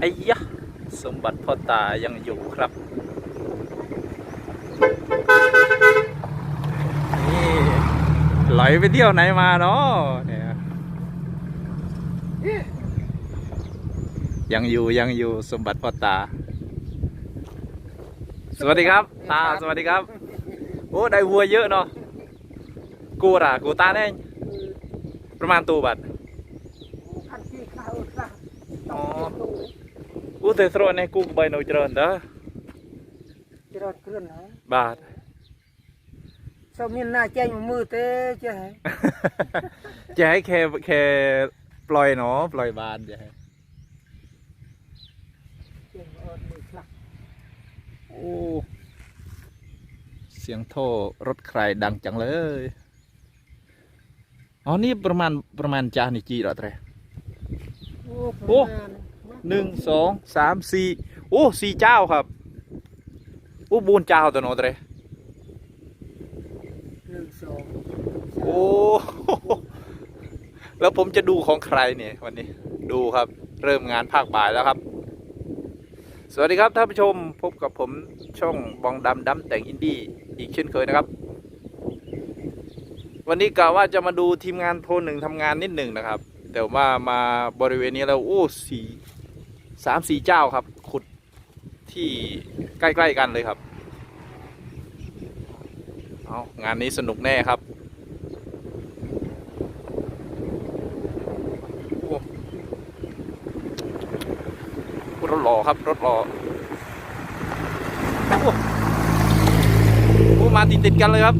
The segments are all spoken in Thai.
ไอ้ยะ สมบัติพ่อตายังอยู่ครับ นี่ไหลไปเที่ยวไหนมาเนาะเนี่ยยังอยู่ยังอยู่สมบัติพ่อตา สวัสดีครับ ตาสวัสดีครับโอ้ได้วัวเยอะเนาะกูล่ะกูตาแน่ประมาณตัวบัตร พันที่ข้าวค่ะ อ๋อ อู้แต่สโรในกูก็ใบโนเจริญเด้อจะรอดเคลื่อนนะบาทสมินหน้าแจ้งมือเต้เจ้าจะให้แค่แค่ปล่อยเนาะปล่อยบานจะให้แจ้งเออมือคลักโอ้เสียงโท่รถใครดังจังเลยอ๋อนี่ประมาณประมาณจานนี่จีเหรอเตรโอ้โอ้ หนึ่งสองสามสี่โอ้สี่เจ้าครับโอ้บูนเจ้าตัวโนเตรหนึ่งสองโอ้แล้วผมจะดูของใครเนี่ยวันนี้ดูครับ เริ่มงานภาคบ่ายแล้วครับ สวัสดีครับท่านผู้ชมพบกับผมช่องบองดำดำแต่งอินดี้อีกเช่นเคยนะครับ วันนี้กะว่าจะมาดูทีมงานโทรหนึ่งทำงานนิดหนึ่งนะครับ แต่ว่ามาบริเวณนี้แล้วโอ้สี่ สามสี่เจ้าครับ ขุดที่ใกล้ ๆ กันเลยครับ เอางานนี้สนุกแน่ครับรถหล่อครับ รถหล่อโอ้โอ้มาติดติดๆกันเลยครับ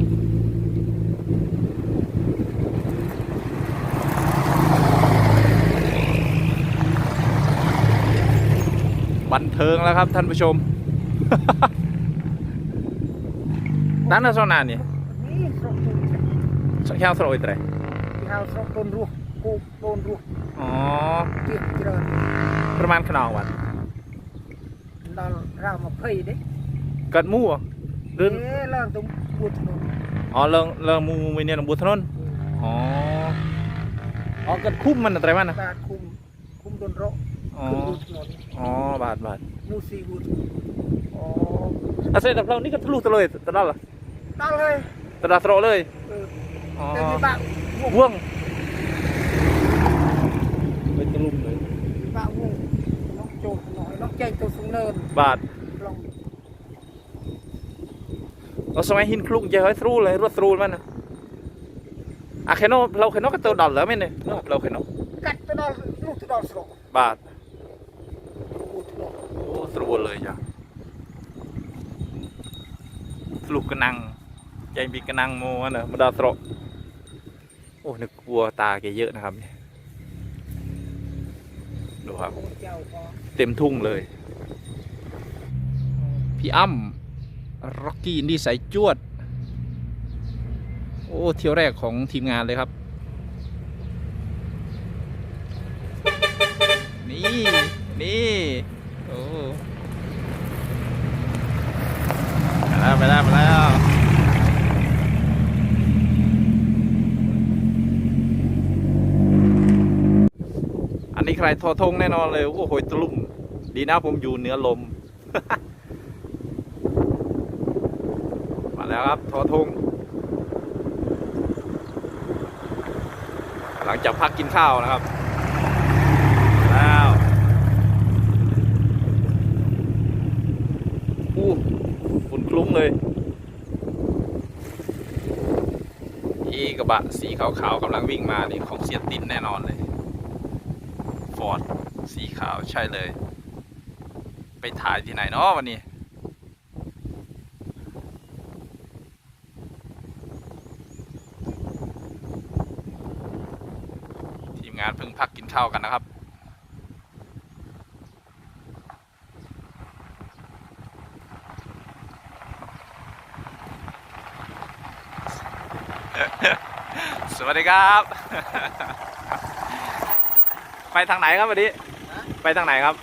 บันเทิงแล้วครับท่านผู้ชมนั่นน่ะโซนานนี่นี่สองตุนแค่สโลยเตรข้าวสองตุนรูกูตุนรูอ๋อเตี้ยเจริญประมาณขนองวันดอลเรามาเพย์เด้เกิดมู่เหรอหรือเอ๊ะเรื่องตรงพูดถนนอ๋อเรื่องเรื่องมูมีเนี่ยบุถนนอ๋ออ๋อเกิดคุ้มมันอะไรมันนะบาทคุมคุมโดนโรค อ๋อ คือพูดถนนอ๋อบาทบาทมูซีพูดอ๋ออาเสร็จแต่เรานี่ก็ทะลุตะเลยตะนั่นเหรอตั้งเลยตะดาสโรเลยเอออ๋อแต่มีบะวงว่วงเป็นตะลุมเลยบะวงน้องโจกหน่อยน้องแจ้งตัวสูงเนินบาทลองเราสมัยหินคลุกจะให้ทรูเลยรถทรูมันนะอะแค่นอเราแค่นอก็ตัวดอลแล้วไหมเนี่ยเราแค่นอกัดตัวดอลลูกตัวดอลสกบาท พูดถนน โอ้ทรู เลยจ้ะลูกกระนังใจมีกระนังโมอะเนอะมาดาสโรโอ้นึกกลัวตาแกเยอะนะครับเนี่ยดูครับเจ้าพอเต็มทุ่งเลย พี่อ้ำร็อกกี้นี่ใส่จวด โอ้เที่ยวแรกของทีมงานเลยครับ นี่ นี่ โอ้มาแล้วมาแล้วมาแล้ว อันนี้ ใครทอทงแน่นอนเลย โอ้โหตะลุ่ม ดีนะผมอยู่เหนือลม มาแล้วครับทอทงหลังจากพักกินข้าวนะครับแล้วอู้ฝุ่นคลุ้งเลยอีกระบะสีขาวๆกำลังวิ่งมานี่ของเสียตินแน่นอนเลย ฟอร์ดสีขาวใช่เลย ไปถ่ายที่ไหนเนาะวันนี้ ทีมงานเพิ่งพักกินข้าวกันนะครับสวัสดีครับ ไปทางไหนครับวันนี้ ไปทางไหนครับ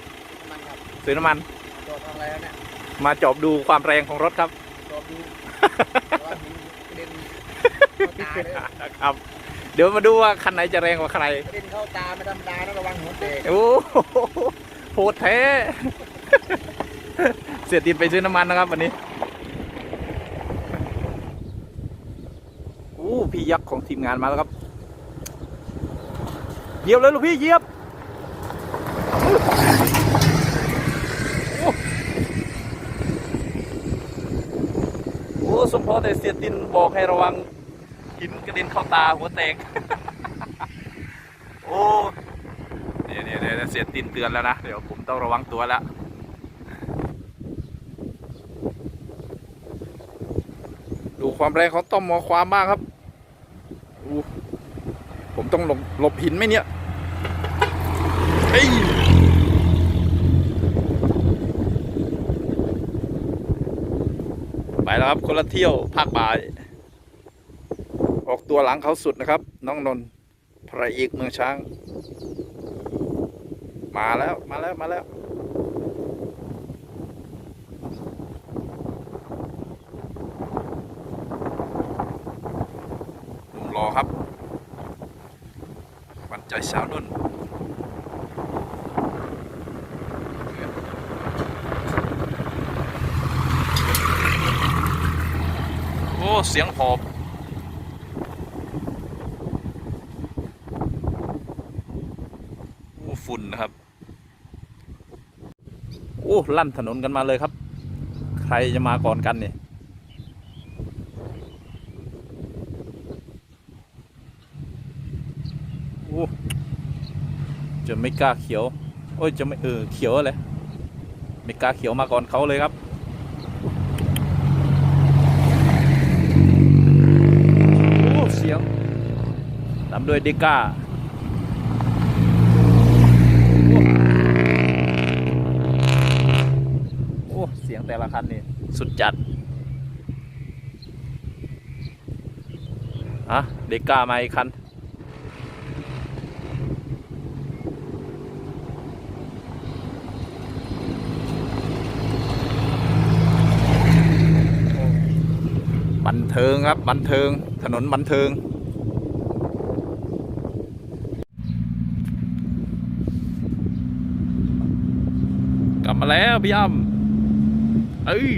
มันครับซื้อน้ำมันโดดอะไรแล้วเนี่ยมาจอบดูความแรงของรถครับโดดดูว่ามีกระเด็นเข้าตาเลยครับ เดี๋ยวมาดูว่าคันไหนจะแรงกว่าใคร กระเด็นเข้าตาไม่ธรรมดานะระวังหัวแตกโอ้โหโหดแท้ เสียตินไปซื้อน้ำมันนะครับวันนี้โอ้พี่ยักษ์ของทีมงานมาแล้วครับ เหยียบเลยลูกพี่เหยียบโอ้โอ้สมพอ แต่เสียตินบอกให้ระวังหินกระเด็นเข้าตาหัวแตก โอ้เดี๋ยวเดี๋ยวเสียตินเตือนแล้วนะ เดี๋ยวผมต้องระวังตัวแล้วดูความแรงของต้อมมอความบ้างครับผมต้องหลบหลบหินไหมเนี่ยเฮ้ยไป แล้วครับ คนละเที่ยวภาคบ่าย ออกตัวหลังเขาสุดนะครับ น้องนนท์พระเอกเมืองช้าง มาแล้วมาแล้วมาแล้วนุ่มรอครับ วันใจสาวนุ่น เสียงหอบโอ้ฝุ่นนะครับโอ้ลั่นถนนกันมาเลยครับ ใครจะมาก่อนกันเนี่ยโอ้จะไม่กล้าเขียว โอ้ยจะไม่เออเขียวเลยไม่กล้าเขียวมาก่อนเขาเลยครับ โอ้ เสียงตาม ด้วยเดก้าโอ้เสียงแต่ละคันนี่สุดจัดอะเดก้ามาอีกคัน บันเทิงครับ บันเทิง ถนนบันเทิง กลับ มาแล้วพี่อ้ำเอ้ย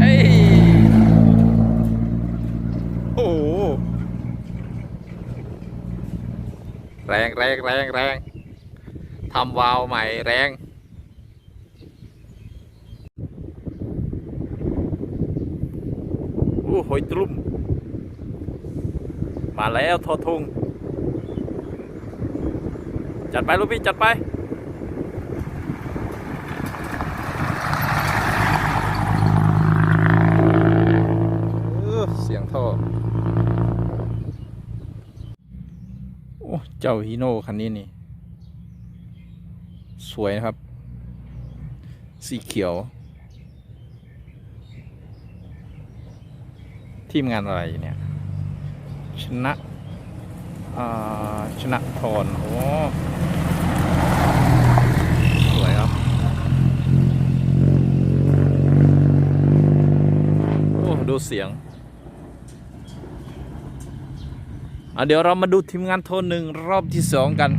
เอ้ยโอ้โหแรงแรงแรงแรงทำวาล์วใหม่แรงโอ้หอยตรุ่มมาแล้วทอทงจัดไปลูกพี่จัดไป เออเสียงท่อ โอ้ เจ้าฮีโน่คันนี้นี่ สวยนะครับ สีเขียว ทีมงานอะไรเนี่ย ชนะชนะทรโอ้สวยครับ โอ้ ดูเสียงอะ เดี๋ยวเรามาดูทีมงานโทนหนึ่งรอบที่สองกัน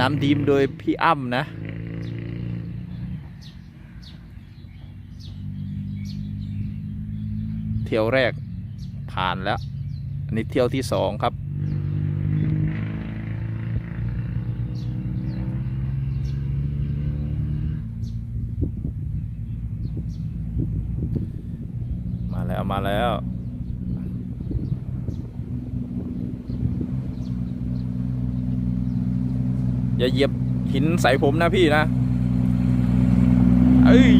นำทีมโดยพี่อ้ำนะเที่ยวแรกผ่านแล้วอันนี้เที่ยวที่สองครับ มาแล้วมาแล้ว อย่าเหยียบหินใส่ผมนะพี่นะ เอ้ย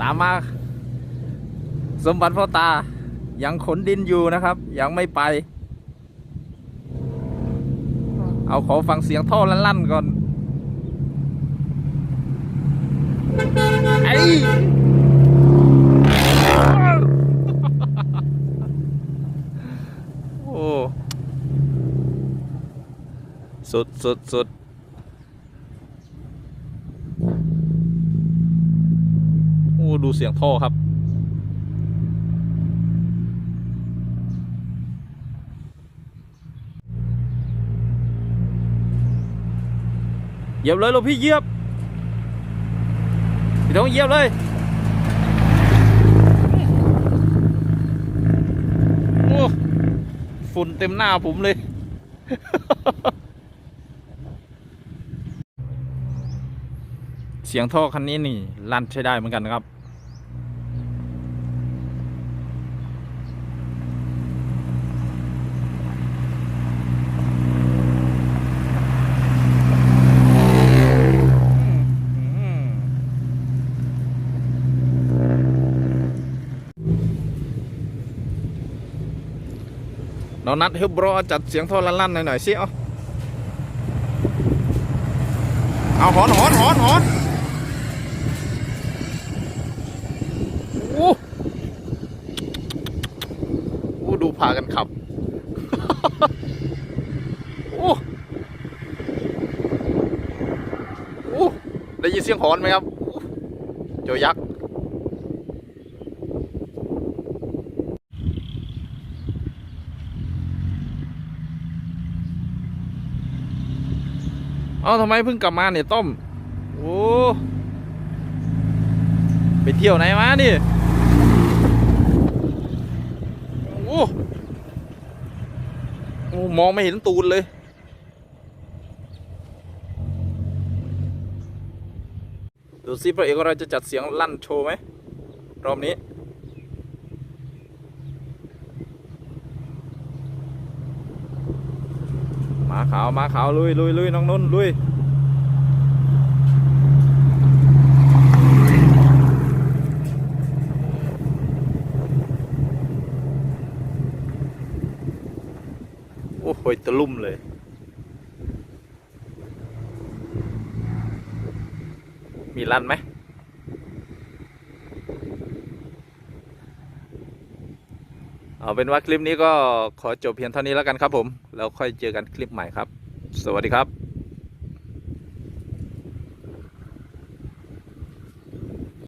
ตามมา สมบัติพ่อตา ยังขนดินอยู่นะครับ ยังไม่ไป เอาขอฟังเสียงท่อลั่นๆก่อน สุดสุดสุดโอ้ดูเสียงท่อครับ เหยียบเลยลูกพี่เหยียบพี่ต้องเหยียบเลยโอ้ฝุ่นเต็มหน้าผมเลย เสียงท่อคันนี้นี่ลั่นใช้ได้เหมือนกันนะครับ เรานัดเฮบรอจัดเสียงท่อลั่นๆหน่อยๆสิเอาเอาหอนหอนหอนหอนโอ้โอ้ดู พากันขับ โอ้โอ้ได้ยินเสียงหอนไหมครับโอ้เจ้ายักษ์เอาทำไมเพิ่งกลับมาเนี่ยต้ม โอ้ไปเที่ยวไหนมานี่ โอ้ มองไม่เห็นตูนเลย ดูซิพระเอกองเราจะจัดเสียงลั่นโชว์ไหม รอบนี้มาขาวมาขาวลุยลุยลุยน้องนุ่นลุย อ้โหตะลุ่มเลย มีลั่นไหมเอาเป็นว่าคลิปนี้ก็ขอจบเพียงเท่านี้แล้วกันครับผม แล้วค่อยเจอกันคลิปใหม่ครับ สวัสดีครับ